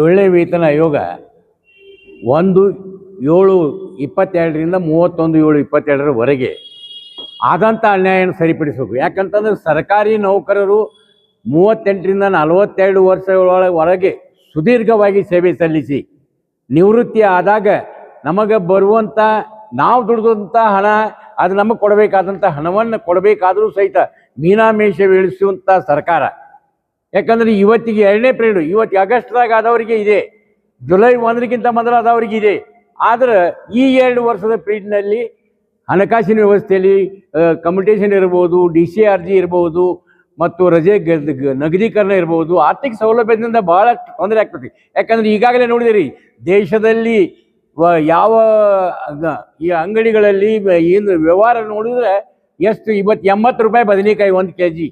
ಏಳನೇ ವೇತನ ಆಯೋಗ ಒಂದು ಏಳು ಇಪ್ಪತ್ತೆರಡರಿಂದ ಮೂವತ್ತೊಂದು ಏಳು ಇಪ್ಪತ್ತೆರಡರವರೆಗೆ ಆದಂಥ ಅನ್ಯಾಯನ ಸರಿಪಡಿಸಬೇಕು. ಯಾಕಂತಂದ್ರೆ ಸರ್ಕಾರಿ ನೌಕರರು ಮೂವತ್ತೆಂಟರಿಂದ ನಲವತ್ತೆರಡು ವರ್ಷಗಳೊಳಗೆ ಸುದೀರ್ಘವಾಗಿ ಸೇವೆ ಸಲ್ಲಿಸಿ ನಿವೃತ್ತಿ ಆದಾಗ ನಮಗೆ ಬರುವಂಥ, ನಾವು ದುಡಿದಂಥ ಹಣ, ಅದು ನಮಗೆ ಕೊಡಬೇಕಾದಂಥ ಹಣವನ್ನು ಕೊಡಬೇಕಾದರೂ ಸಹಿತ ಮೀನಾಮೇಷ ಇಳಿಸುವಂಥ ಸರ್ಕಾರ ಯಾಕಂದ್ರೆ ಇವತ್ತಿಗೆ ಎರಡನೇ ಪೀರಿಯಡ್ ಇವತ್ತು ಆಗಸ್ಟ್ದಾಗ ಆದವರಿಗೆ ಇದೆ. ಜುಲೈ ಒಂದರಿಗಿಂತ ಮೊದಲು ಆದವರಿಗೆ ಇದೆ. ಆದ್ರೆ ಈ ಎರಡು ವರ್ಷದ ಪೀರಿಯಡ್ನಲ್ಲಿ ಹಣಕಾಸಿನ ವ್ಯವಸ್ಥೆಯಲ್ಲಿ ಕಮ್ಯುನಿಟೇಷನ್ ಇರ್ಬೋದು ಡಿ ಸಿ ಆರ್ ಜಿ ಇರ್ಬೋದು ಮತ್ತು ರಜೆ ನಗದೀಕರಣ ಇರ್ಬೋದು, ಆರ್ಥಿಕ ಸೌಲಭ್ಯದಿಂದ ಬಹಳ ತೊಂದರೆ ಆಗ್ತದೆ. ಯಾಕಂದ್ರೆ ಈಗಾಗಲೇ ನೋಡಿದಿರಿ, ದೇಶದಲ್ಲಿ ಯಾವ ಈ ಅಂಗಡಿಗಳಲ್ಲಿ ಏನು ವ್ಯವಹಾರ ನೋಡಿದ್ರೆ ಎಷ್ಟು, ಇವತ್ತು ಎಂಬತ್ತು ರೂಪಾಯಿ ಬದನೆಕಾಯಿ ಒಂದು ಕೆ ಜಿ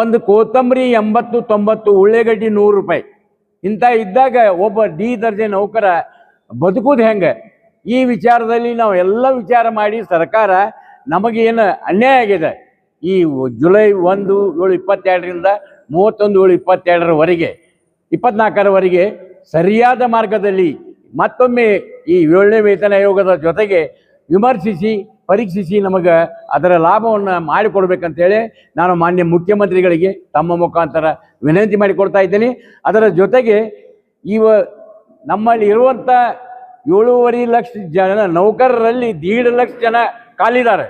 ಒಂದು ಕೋತಂಬರಿ ಎಂಬತ್ತು ತೊಂಬತ್ತು, ಉಳ್ಳಾಗಡ್ಡಿ ನೂರು ರೂಪಾಯಿ. ಇಂಥ ಇದ್ದಾಗ ಒಬ್ಬ ಡಿ ದರ್ಜೆ ನೌಕರ ಬದುಕುದು ಹೆಂಗೆ? ಈ ವಿಚಾರದಲ್ಲಿ ನಾವು ಎಲ್ಲ ವಿಚಾರ ಮಾಡಿ ಸರ್ಕಾರ ನಮಗೇನು ಅನ್ಯಾಯ ಆಗಿದೆ? ಈ ಜುಲೈ ಒಂದು ಏಳು ಇಪ್ಪತ್ತೆರಡರಿಂದ ಮೂವತ್ತೊಂದು ಏಳು ಇಪ್ಪತ್ತೆರಡರವರೆಗೆ, ಇಪ್ಪತ್ನಾಲ್ಕರವರೆಗೆ ಸರಿಯಾದ ಮಾರ್ಗದಲ್ಲಿ ಮತ್ತೊಮ್ಮೆ ಈ ಏಳನೇ ವೇತನ ಆಯೋಗದ ಜೊತೆಗೆ ವಿಮರ್ಶಿಸಿ ಪರೀಕ್ಷಿಸಿ ನಮಗೆ ಅದರ ಲಾಭವನ್ನು ಮಾಡಿಕೊಡ್ಬೇಕಂತೇಳಿ ನಾನು ಮಾನ್ಯ ಮುಖ್ಯಮಂತ್ರಿಗಳಿಗೆ ತಮ್ಮ ಮುಖಾಂತರ ವಿನಂತಿ ಮಾಡಿಕೊಡ್ತಾ ಇದ್ದೀನಿ. ಅದರ ಜೊತೆಗೆ ಇವ ನಮ್ಮಲ್ಲಿ ಇರುವಂಥ ಏಳೂವರೆ ಲಕ್ಷ ಜನ ನೌಕರರಲ್ಲಿ ದೀಡ್ ಲಕ್ಷ ಜನ ಖಾಲಿದ್ದಾರೆ.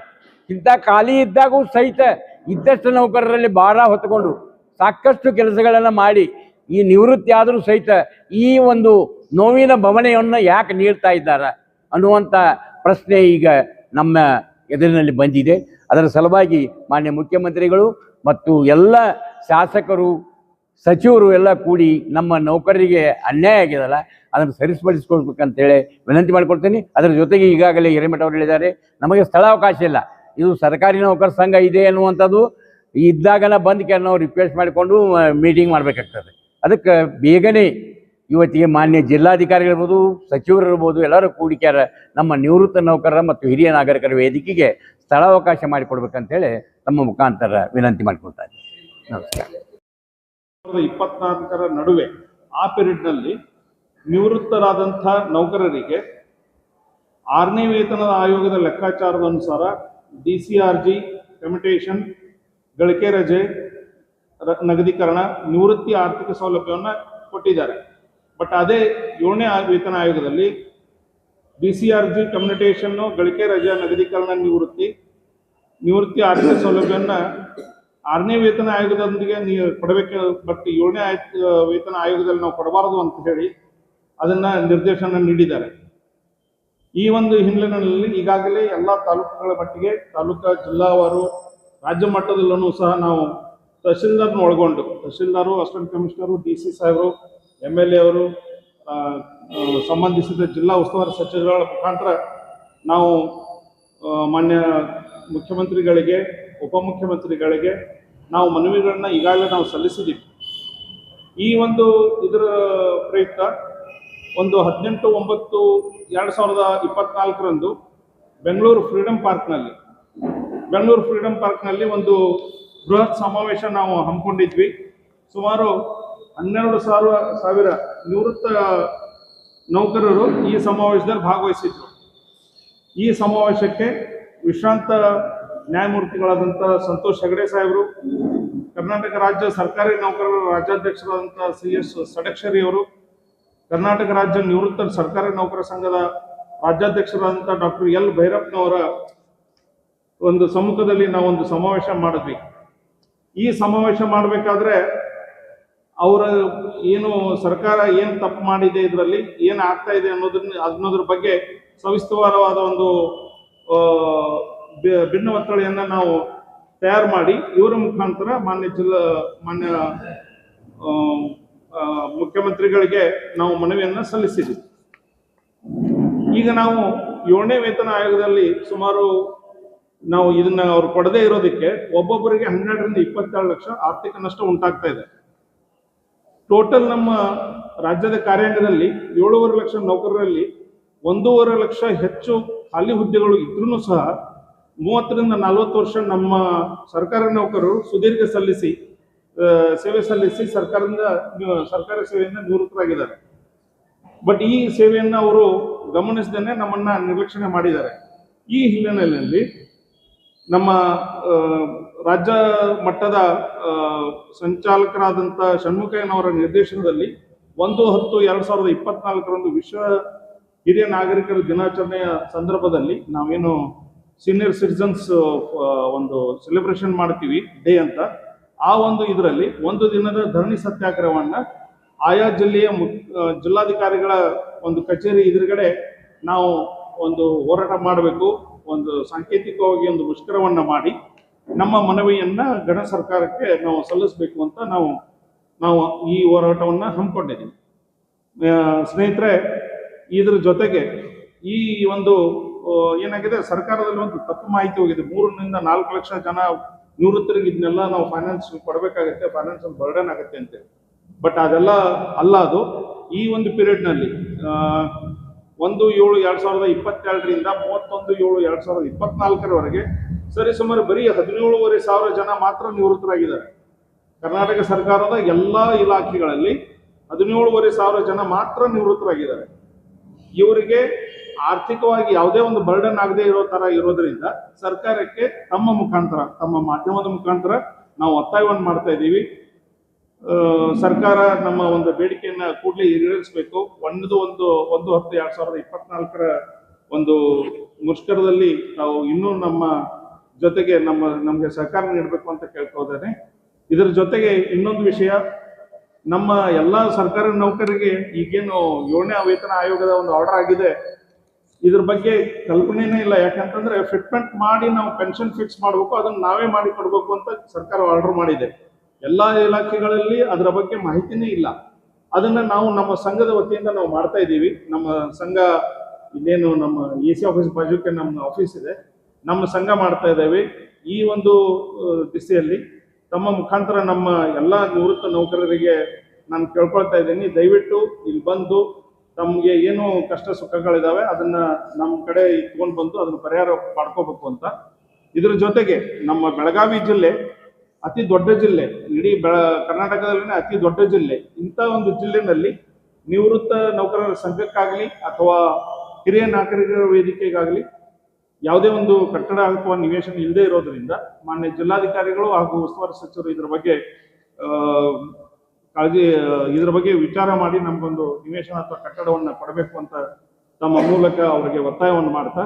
ಇಂಥ ಖಾಲಿ ಇದ್ದಾಗೂ ಸಹಿತ ಇದ್ದಷ್ಟು ನೌಕರರಲ್ಲಿ ಭಾರ ಹೊತ್ತುಕೊಂಡು ಸಾಕಷ್ಟು ಕೆಲಸಗಳನ್ನು ಮಾಡಿ ಈ ನಿವೃತ್ತಿ ಆದರೂ ಸಹಿತ ಈ ಒಂದು ನೋವಿನ ಭವನೆಯನ್ನು ಯಾಕೆ ನೀಡ್ತಾ ಇದ್ದಾರೆ ಅನ್ನುವಂಥ ಪ್ರಶ್ನೆ ಈಗ ನಮ್ಮ ಎದುರಿನಲ್ಲಿ ಬಂದಿದೆ. ಅದರ ಸಲುವಾಗಿ ಮಾನ್ಯ ಮುಖ್ಯಮಂತ್ರಿಗಳು ಮತ್ತು ಎಲ್ಲ ಶಾಸಕರು, ಸಚಿವರು ಎಲ್ಲ ಕೂಡಿ ನಮ್ಮ ನೌಕರರಿಗೆ ಅನ್ಯಾಯ ಆಗಿದಲ್ಲ ಅದನ್ನು ಸರಿಪಡಿಸ್ಕೊಳ್ಬೇಕಂತೇಳಿ ವಿನಂತಿ ಮಾಡ್ಕೊಳ್ತೀನಿ. ಅದರ ಜೊತೆಗೆ ಈಗಾಗಲೇ ಹಿರೇಮಠ ಅವರು ಹೇಳಿದ್ದಾರೆ, ನಮಗೆ ಸ್ಥಳಾವಕಾಶ ಇಲ್ಲ. ಇದು ಸರ್ಕಾರಿ ನೌಕರ ಸಂಘ ಇದೆ ಅನ್ನುವಂಥದ್ದು, ಇದ್ದಾಗನ ಬಂದ್ಕೆ ಅನ್ನೋ ರಿಕ್ವೆಸ್ಟ್ ಮಾಡಿಕೊಂಡು ಮೀಟಿಂಗ್ ಮಾಡಬೇಕಾಗ್ತದೆ. ಅದಕ್ಕೆ ಬೇಗನೆ ಇವತ್ತಿಗೆ ಮಾನ್ಯ ಜಿಲ್ಲಾಧಿಕಾರಿಗಳಿರ್ಬೋದು ಸಚಿವರು ಇರ್ಬೋದು ಎಲ್ಲರೂ ಕೂಡಿಕ್ಯಾರ ನಮ್ಮ ನಿವೃತ್ತ ನೌಕರರ ಮತ್ತು ಹಿರಿಯ ನಾಗರಿಕರ ವೇದಿಕೆಗೆ ಸ್ಥಳಾವಕಾಶ ಮಾಡಿಕೊಡ್ಬೇಕಂತೇಳಿ ನಮ್ಮ ಮುಖಾಂತರ ವಿನಂತಿ ಮಾಡಿಕೊಳ್ತಾ ಇದ್ದೀನಿ. ನಮಸ್ಕಾರ. ಇಪ್ಪತ್ನಾಲ್ಕರ ನಡುವೆ ಆ ಪಿರಿಯಡ್ನಲ್ಲಿ ನಿವೃತ್ತರಾದಂಥ ನೌಕರರಿಗೆ ಆರನೇ ವೇತನದ ಆಯೋಗದ ಲೆಕ್ಕಾಚಾರದ ಅನುಸಾರ D C R G commutation ಗಳಿಕೆ ರಜೆ ನಗದೀಕರಣ, ನಿವೃತ್ತಿ ಆರ್ಥಿಕ ಸೌಲಭ್ಯವನ್ನು ಕೊಟ್ಟಿದ್ದಾರೆ. ಬಟ್ ಅದೇ ಏಳನೇ ವೇತನ ಆಯೋಗದಲ್ಲಿ ಬಿ ಸಿ ಆರ್ ಜಿ ಕಮ್ಯುನಿಟೇಷನ್ನು ಗಳಿಕೆ ರಜಾ ನಗದೀಕರಣ ನಿವೃತ್ತಿ ನಿವೃತ್ತಿ ಆರ್ಥಿಕ ಸೌಲಭ್ಯವನ್ನು ಆರನೇ ವೇತನ ಆಯೋಗದೊಂದಿಗೆ ನೀವು ಕೊಡಬೇಕು. ಬಟ್ ಏಳನೇ ಆಯ್, ವೇತನ ಆಯೋಗದಲ್ಲಿ ನಾವು ಕೊಡಬಾರದು ಅಂತ ಹೇಳಿ ಅದನ್ನ ನಿರ್ದೇಶನ ನೀಡಿದ್ದಾರೆ. ಈ ಒಂದು ಹಿನ್ನೆಲೆಯಲ್ಲಿ ಈಗಾಗಲೇ ಎಲ್ಲ ತಾಲೂಕುಗಳ ಮಟ್ಟಿಗೆ ತಾಲೂಕಾ, ಜಿಲ್ಲಾವಾರು, ರಾಜ್ಯ ಮಟ್ಟದಲ್ಲೂ ಸಹ ನಾವು ತಹಶೀಲ್ದಾರ್ನ ಒಳಗೊಂಡು, ತಹಶೀಲ್ದಾರು, ಅಸಿಸ್ಟೆಂಟ್ ಕಮಿಷನರು, ಡಿ ಸಿ ಸಾಹೇಬರು ಎಂ ಎಲ್ ಎ ಅವರು ಸಂಬಂಧಿಸಿದ ಜಿಲ್ಲಾ ಉಸ್ತುವಾರಿ ಸಚಿವರುಗಳ ಮುಖಾಂತರ ನಾವು ಮಾನ್ಯ ಮುಖ್ಯಮಂತ್ರಿಗಳಿಗೆ, ಉಪಮುಖ್ಯಮಂತ್ರಿಗಳಿಗೆ ನಾವು ಮನವಿಗಳನ್ನ ಈಗಾಗಲೇ ನಾವು ಸಲ್ಲಿಸಿದ್ದೀವಿ ಈ ಒಂದು ಇದರ ಪ್ರಯುಕ್ತ ಒಂದು ಹದಿನೆಂಟು ಒಂಬತ್ತು ಎರಡು ಸಾವಿರದ ಇಪ್ಪತ್ನಾಲ್ಕರಂದು ಬೆಂಗಳೂರು ಫ್ರೀಡಮ್ ಪಾರ್ಕ್ನಲ್ಲಿ, ಬೆಂಗಳೂರು ಫ್ರೀಡಮ್ ಪಾರ್ಕ್ನಲ್ಲಿ ಒಂದು ಬೃಹತ್ ಸಮಾವೇಶ ನಾವು ಹಮ್ಮಿಕೊಂಡಿದ್ವಿ. ಸುಮಾರು ಹನ್ನೆರಡು ಸಾವಿರ ಸಾವಿರ ನಿವೃತ್ತ ನೌಕರರು ಈ ಸಮಾವೇಶದಲ್ಲಿ ಭಾಗವಹಿಸಿದ್ರು. ಈ ಸಮಾವೇಶಕ್ಕೆ ವಿಶ್ರಾಂತ ನ್ಯಾಯಮೂರ್ತಿಗಳಾದಂಥ ಸಂತೋಷ್ ಹೆಗಡೆ ಸಾಹೇಬರು, ಕರ್ನಾಟಕ ರಾಜ್ಯ ಸರ್ಕಾರಿ ನೌಕರರ ರಾಜ್ಯಾಧ್ಯಕ್ಷರಾದಂಥ ಸಿ ಎಸ್ ಸಡಕ್ಷರಿ ಅವರು, ಕರ್ನಾಟಕ ರಾಜ್ಯ ನಿವೃತ್ತ ಸರ್ಕಾರಿ ನೌಕರ ಸಂಘದ ರಾಜ್ಯಾಧ್ಯಕ್ಷರಾದಂಥ ಡಾಕ್ಟರ್ ಎಲ್ ಭೈರಪ್ಪನವರ ಒಂದು ಸಮ್ಮುಖದಲ್ಲಿ ನಾವೊಂದು ಸಮಾವೇಶ ಮಾಡಿದ್ವಿ. ಈ ಸಮಾವೇಶ ಮಾಡಬೇಕಾದ್ರೆ ಅವರ ಏನು ಸರ್ಕಾರ ಏನು ತಪ್ಪು ಮಾಡಿದೆ ಇದರಲ್ಲಿ, ಏನು ಆಗ್ತಾ ಇದೆ ಅನ್ನೋದನ್ನ, ಅನ್ನೋದ್ರ ಬಗ್ಗೆ ಸವಿಸ್ತರವಾದ ಒಂದು ಭಿನ್ನ ಒತ್ತಡೆಯನ್ನು ನಾವು ತಯಾರು ಮಾಡಿ, ಇವರ ಮುಖಾಂತರ ಮಾನ್ಯ ಜಿಲ್ಲಾ, ಮಾನ್ಯ ಮುಖ್ಯಮಂತ್ರಿಗಳಿಗೆ ನಾವು ಮನವಿಯನ್ನು ಸಲ್ಲಿಸಿದ್ವಿ. ಈಗ ನಾವು ಏಳನೇ ವೇತನ ಆಯೋಗದಲ್ಲಿ ಸುಮಾರು ನಾವು ಇದನ್ನ ಅವ್ರು ಕೊಡದೇ ಇರೋದಕ್ಕೆ ಒಬ್ಬೊಬ್ಬರಿಗೆ ಹನ್ನೆರಡರಿಂದ ಇಪ್ಪತ್ತೇಳು ಲಕ್ಷ ಆರ್ಥಿಕ ನಷ್ಟ ಉಂಟಾಗ್ತಾ ಇದೆ. ಟೋಟಲ್ ನಮ್ಮ ರಾಜ್ಯದ ಕಾರ್ಯಾಂಗದಲ್ಲಿ ಏಳೂವರೆ ಲಕ್ಷ ನೌಕರರಲ್ಲಿ ಒಂದೂವರೆ ಲಕ್ಷ ಹೆಚ್ಚು ಖಾಲಿ ಹುದ್ದೆಗಳು ಇದ್ರೂ ಸಹ ಮೂವತ್ತರಿಂದ ನಲವತ್ತು ವರ್ಷ ನಮ್ಮ ಸರ್ಕಾರಿ ನೌಕರರು ಸುದೀರ್ಘ ಸಲ್ಲಿಸಿ ಸೇವೆ ಸಲ್ಲಿಸಿ ಸರ್ಕಾರದಿಂದ, ಸರ್ಕಾರಿ ಸೇವೆಯಿಂದ ನಿವೃತ್ತರಾಗಿದ್ದಾರೆ. ಬಟ್ ಈ ಸೇವೆಯನ್ನು ಅವರು ಗಮನಿಸದೇನೆ ನಮ್ಮನ್ನ ನಿರ್ಲಕ್ಷಣೆ ಮಾಡಿದ್ದಾರೆ. ಈ ಹಿನ್ನೆಲೆಯಲ್ಲಿ ನಮ್ಮ ರಾಜ್ಯ ಮಟ್ಟದ ಸಂಚಾಲಕರಾದಂಥ ಷಣ್ಮುಖಯ್ಯನವರ ನಿರ್ದೇಶನದಲ್ಲಿ ಒಂದು ಹತ್ತು ಎರಡು ಸಾವಿರದ ಇಪ್ಪತ್ನಾಲ್ಕರಂದು ವಿಶ್ವ ಹಿರಿಯ ನಾಗರಿಕರ ದಿನಾಚರಣೆಯ ಸಂದರ್ಭದಲ್ಲಿ ನಾವೇನು ಸೀನಿಯರ್ ಸಿಟಿಸನ್ಸ್ ಒಂದು ಸೆಲೆಬ್ರೇಷನ್ ಮಾಡ್ತೀವಿ ಡೇ ಅಂತ. ಆ ಒಂದು ಇದರಲ್ಲಿ ಒಂದು ದಿನದ ಧರಣಿ ಸತ್ಯಾಗ್ರಹವನ್ನು ಆಯಾ ಜಿಲ್ಲೆಯ ಜಿಲ್ಲಾಧಿಕಾರಿಗಳ ಒಂದು ಕಚೇರಿ ಎದುರುಗಡೆ ನಾವು ಒಂದು ಹೋರಾಟ ಮಾಡಬೇಕು. ಒಂದು ಸಾಂಕೇತಿಕವಾಗಿ ಒಂದು ಮುಷ್ಕರವನ್ನ ಮಾಡಿ ನಮ್ಮ ಮನವಿಯನ್ನ ಗಣ ಸರ್ಕಾರಕ್ಕೆ ನಾವು ಸಲ್ಲಿಸಬೇಕು ಅಂತ ನಾವು ನಾವು ಈ ಹೋರಾಟವನ್ನ ಹಮ್ಮಿಕೊಂಡಿದ್ದೀವಿ. ಸ್ನೇಹಿತರೆ, ಇದ್ರ ಜೊತೆಗೆ ಈ ಒಂದು ಏನಾಗಿದೆ, ಸರ್ಕಾರದಲ್ಲಿ ಒಂದು ತಪ್ಪು ಮಾಹಿತಿ ಹೋಗಿದೆ. ಮೂರರಿಂದ ನಾಲ್ಕು ಲಕ್ಷ ಜನ ನಿವೃತ್ತರಿಗೆ ಇದನ್ನೆಲ್ಲ ನಾವು ಫೈನಾನ್ಸ್ ಕೊಡಬೇಕಾಗತ್ತೆ ಫೈನಾನ್ಸಿಯಲ್ ಬರ್ಡನ್ ಆಗುತ್ತೆ ಅಂತೇಳಿ. ಬಟ್ ಅದೆಲ್ಲ ಅಲ್ಲ ಅದು. ಈ ಒಂದು ಪೀರಿಯಡ್ನಲ್ಲಿ ಒಂದು ಏಳು ಎರಡ್ ಸಾವಿರದ ಇಪ್ಪತ್ತೆರಡರಿಂದ ಮೂವತ್ತೊಂದು ಏಳು ಎರಡ್ ಸಾವಿರದ ಇಪ್ಪತ್ನಾಲ್ಕರವರೆಗೆ ಸರಿಸುಮಾರು ಬರೀ ಹದಿನೇಳುವರೆ ಸಾವಿರ ಜನ ಮಾತ್ರ ನಿವೃತ್ತರಾಗಿದ್ದಾರೆ. ಕರ್ನಾಟಕ ಸರ್ಕಾರದ ಎಲ್ಲ ಇಲಾಖೆಗಳಲ್ಲಿ ಹದಿನೇಳುವರೆ ಸಾವಿರ ಜನ ಮಾತ್ರ ನಿವೃತ್ತರಾಗಿದ್ದಾರೆ. ಇವರಿಗೆ ಆರ್ಥಿಕವಾಗಿ ಯಾವುದೇ ಒಂದು ಬರ್ಡನ್ ಆಗದೆ ಇರೋ ತರ ಇರೋದ್ರಿಂದ ಸರ್ಕಾರಕ್ಕೆ ತಮ್ಮ ಮುಖಾಂತರ, ತಮ್ಮ ಮಾಧ್ಯಮದ ಮುಖಾಂತರ ನಾವು ಒತ್ತಾಯವನ್ನು ಮಾಡ್ತಾ ಇದ್ದೀವಿ. ಸರ್ಕಾರ ನಮ್ಮ ಒಂದು ಬೇಡಿಕೆಯನ್ನ ಕೂಡಲೇ ಈಡೇರಿಸಬೇಕು. ಒಂದು ಒಂದು ಒಂದು ಹತ್ತು ಎರಡ್ ಸಾವಿರದ ಇಪ್ಪತ್ನಾಲ್ಕರ ಒಂದು ಮುಷ್ಕರದಲ್ಲಿ ನಾವು ಇನ್ನೂ ನಮ್ಮ ಜೊತೆಗೆ ನಮ್ಮ, ನಮಗೆ ಸಹಕಾರ ನೀಡಬೇಕು ಅಂತ ಕೇಳ್ಕೋದೇನೆ ಇದರ ಜೊತೆಗೆ ಇನ್ನೊಂದು ವಿಷಯ, ನಮ್ಮ ಎಲ್ಲ ಸರ್ಕಾರಿ ನೌಕರರಿಗೆ ಈಗೇನು ಏಳನೇ ವೇತನ ಆಯೋಗದ ಒಂದು ಆರ್ಡರ್ ಆಗಿದೆ. ಇದ್ರ ಬಗ್ಗೆ ಕಲ್ಪನೆನೇ ಇಲ್ಲ. ಯಾಕಂತಂದ್ರೆ ಫಿಟ್ಮೆಂಟ್ ಮಾಡಿ ನಾವು ಪೆನ್ಷನ್ ಫಿಕ್ಸ್ ಮಾಡಬೇಕು, ಅದನ್ನ ನಾವೇ ಮಾಡಿ ಕೊಡ್ಬೇಕು ಅಂತ ಸರ್ಕಾರ ಆರ್ಡರ್ ಮಾಡಿದೆ. ಎಲ್ಲಾ ಇಲಾಖೆಗಳಲ್ಲಿ ಅದರ ಬಗ್ಗೆ ಮಾಹಿತಿನೇ ಇಲ್ಲ. ಅದನ್ನ ನಾವು ನಮ್ಮ ಸಂಘದ ವತಿಯಿಂದ ನಾವು ಮಾಡ್ತಾ ಇದ್ದೀವಿ. ನಮ್ಮ ಸಂಘ ಇನ್ನೇನು ನಮ್ಮ ಎ ಸಿ ಆಫೀಸ್ ಬಾಜುಕ್ಕೆ ನಮ್ಮ ಆಫೀಸ್ ಇದೆ. ನಮ್ಮ ಸಂಘ ಮಾಡ್ತಾ ಇದ್ದೇವೆ. ಈ ಒಂದು ದಿಸೆಯಲ್ಲಿ ತಮ್ಮ ಮುಖಾಂತರ ನಮ್ಮ ಎಲ್ಲ ನಿವೃತ್ತ ನೌಕರರಿಗೆ ನಾನು ಕೇಳ್ಕೊಳ್ತಾ ಇದ್ದೀನಿ. ದಯವಿಟ್ಟು ಇಲ್ಲಿ ಬಂದು ತಮಗೆ ಏನು ಕಷ್ಟ ಸುಖಗಳಿದಾವೆ ಅದನ್ನ ನಮ್ಮ ಕಡೆ ಇಟ್ಕೊಂಡು ಬಂದು ಅದನ್ನ ಪರಿಹಾರ ಮಾಡ್ಕೋಬೇಕು ಅಂತ. ಇದ್ರ ಜೊತೆಗೆ ನಮ್ಮ ಬೆಳಗಾವಿ ಜಿಲ್ಲೆ ಅತಿ ದೊಡ್ಡ ಜಿಲ್ಲೆ, ಇಡೀ ಬೆಳ, ಕರ್ನಾಟಕದಲ್ಲಿನೇ ಅತಿ ದೊಡ್ಡ ಜಿಲ್ಲೆ, ಇಂಥ ಒಂದು ಜಿಲ್ಲೆನಲ್ಲಿ ನಿವೃತ್ತ ನೌಕರರ ಸಂಘಕ್ಕಾಗಲಿ ಅಥವಾ ಹಿರಿಯ ನಾಗರಿಕರ ವೇದಿಕೆಗಾಗಲಿ ಯಾವುದೇ ಒಂದು ಕಟ್ಟಡ ಅಥವಾ ನಿವೇಶನ ಇಲ್ಲದೆ ಇರೋದ್ರಿಂದ ಮಾನ್ಯ ಜಿಲ್ಲಾಧಿಕಾರಿಗಳು ಹಾಗೂ ಉಸ್ತುವಾರಿ ಸಚಿವರು ಇದರ ಬಗ್ಗೆ ಕಾಳಜಿ, ಇದ್ರ ಬಗ್ಗೆ ವಿಚಾರ ಮಾಡಿ ನಮಗೊಂದು ನಿವೇಶನ ಅಥವಾ ಕಟ್ಟಡವನ್ನು ಕೊಡಬೇಕು ಅಂತ ತಮ್ಮ ಮೂಲಕ ಅವರಿಗೆ ಒತ್ತಾಯವನ್ನು ಮಾಡ್ತಾ